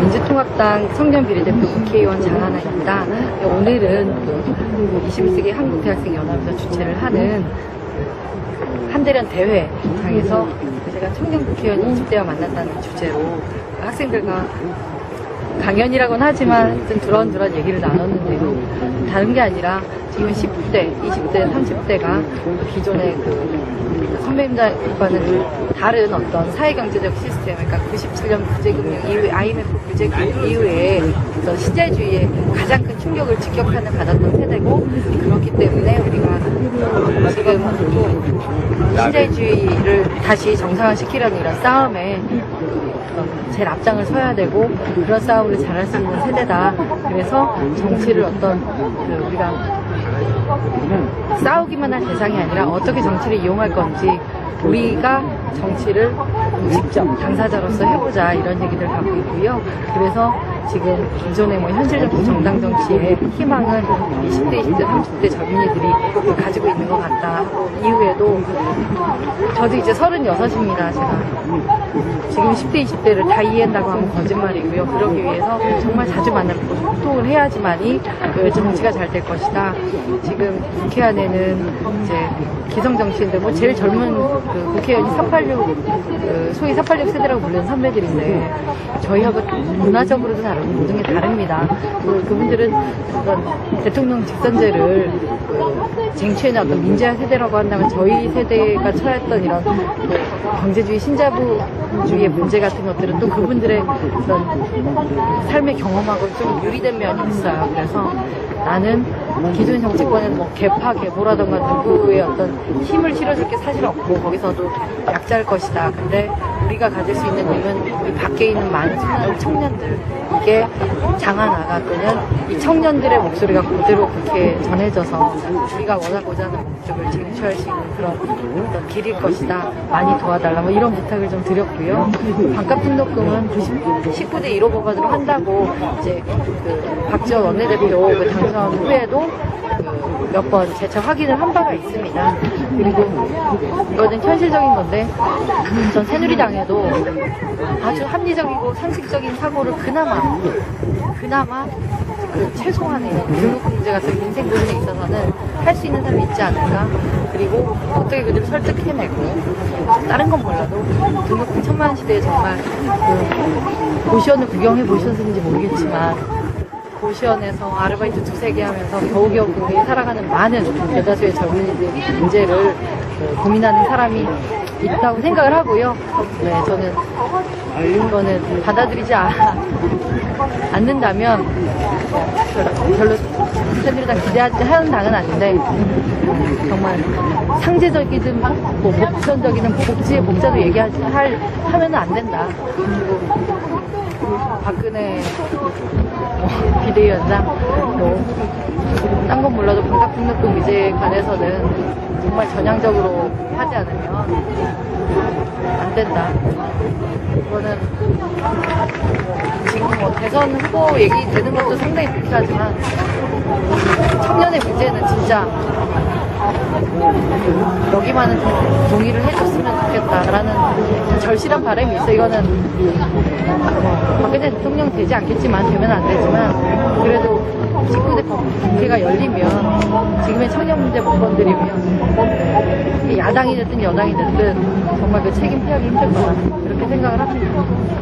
민주통합당 청년 비례대표 국회의원 장하나입니다. 네, 오늘은 21세기 한국대학생연합에서 주최를 하는 한대련 대회장에서 제가 청년 국회의원 20대와 만났다는 주제로 학생들과 강연이라고는 하지만 좀 두런두런 얘기를 나눴는데요. 다른 게 아니라 지금 10대, 20대, 30대가 기존의 그 선배님들과는 다른 어떤 사회경제적 시스템, 그러니까 97년 구제금융 이후에 IMF 구제금융 이후에 시대주의의 가장 큰 충격을 직격탄을 받았던 세대고 그렇기 때문에 우리가 지금 시대주의를 다시 정상화시키려는 이런 싸움에 제일 앞장을 서야 되고 그런 싸움을 잘할 수 있는 세대다. 그래서 정치를 어떤 그 우리가 싸우기만 할 대상이 아니라 어떻게 정치를 이용할 건지 우리가 정치를 직접 당사자로서 해보자 이런 얘기를 갖고 있고요. 그래서 지금 기존의 뭐 현실 정치, 정당 정치의 희망은 20대, 20대, 30대 젊은이들이 가지고 있는 것 같다. 이후에도 저도 이제 36입니다. 제가 지금 10대, 20대를 다 이해한다고 하면 거짓말이고요. 그러기 위해서 정말 자주 만나고 소통을 해야지만이 그 정치가 잘 될 것이다. 지금 국회 안에는 이제 기성 정치인들, 뭐 제일 젊은 그 국회의원이 386, 그 소위 386 세대라고 불리는 선배들인데 저희하고 문화적으로도 다르고 모든 게 다릅니다. 그, 그분들은 어떤 대통령 직선제를 그 쟁취해낸 어떤 민주화 세대라고 한다면 저희 세대가 처했던 이런 그 경제주의 신자부주의의 문제 같은 것들은 또 그분들의 어떤 삶의 경험하고 좀 유리된 면이 있어요. 그래서 나는 기존 정치권은 뭐 개파 개보라던가 누구의 어떤 힘을 실어줄 게 사실 없고 거기서도 약자일 것이다. 근데 우리가 가질 수 있는 힘은 밖에 있는 많은 청년들 장하나가 또는 이 청년들의 목소리가 그대로 그렇게 전해져서 우리가 원하고자 하는 목적을 쟁취할 수 있는 그런 어떤 길일 것이다. 많이 도와달라. 뭐 이런 부탁을 좀 드렸고요. 반값 등록금은 90, 19대 1호 법안으로 한다고 이제 그 박지원 원내대표 그 당선 후에도 그 몇 번 재차 확인을 한 바가 있습니다. 그리고 이거는 현실적인 건데 전 새누리당에도 아주 합리적이고 상식적인 사고를 그나마 그나마 그 최소한의 등록 문제 같은 인생 부분에 있어서는 할 수 있는 사람이 있지 않을까 그리고 어떻게 그들을 설득해내고 다른 건 몰라도 등록금 천만 시대에 정말 그 고시원을 구경해 보셨는지 모르겠지만 고시원에서 아르바이트 두세 개 하면서 겨우겨우 그렇게 살아가는 많은 대다수의 젊은이들 문제를 그 고민하는 사람이 있다고 생각을 하고요. 네, 저는 이거는 받아들이지 아- 않는다면 별로, 새누리당 기대하지 하는 당은 아닌데 정말 상제적이든 뭐 복선적이든 복지의 복자도 얘기하지 할 하면은 안 된다. 그리고 박근혜 뭐 비대위원장 뭐딴 건 몰라도 반값 등록금 위제에 관해서는 정말 전향적으로 하지 않으면 안 된다. 이거는 지금 뭐 대선 후보 얘기 되는 것도 상당히 불쾌하지만 청년의 문제는 진짜 여기만은 좀 동의를 해줬으면 좋겠다라는 절실한 바람이 있어. 이거는 대통령 되지 않겠지만 되면 안 되지만 그래도 19대 국회가 열리면 지금의 청년 문제 못 건드리면 야당이 됐든 여당이 됐든 정말 그 책임 피하기 힘들 거다. 그렇게 생각을 합니다.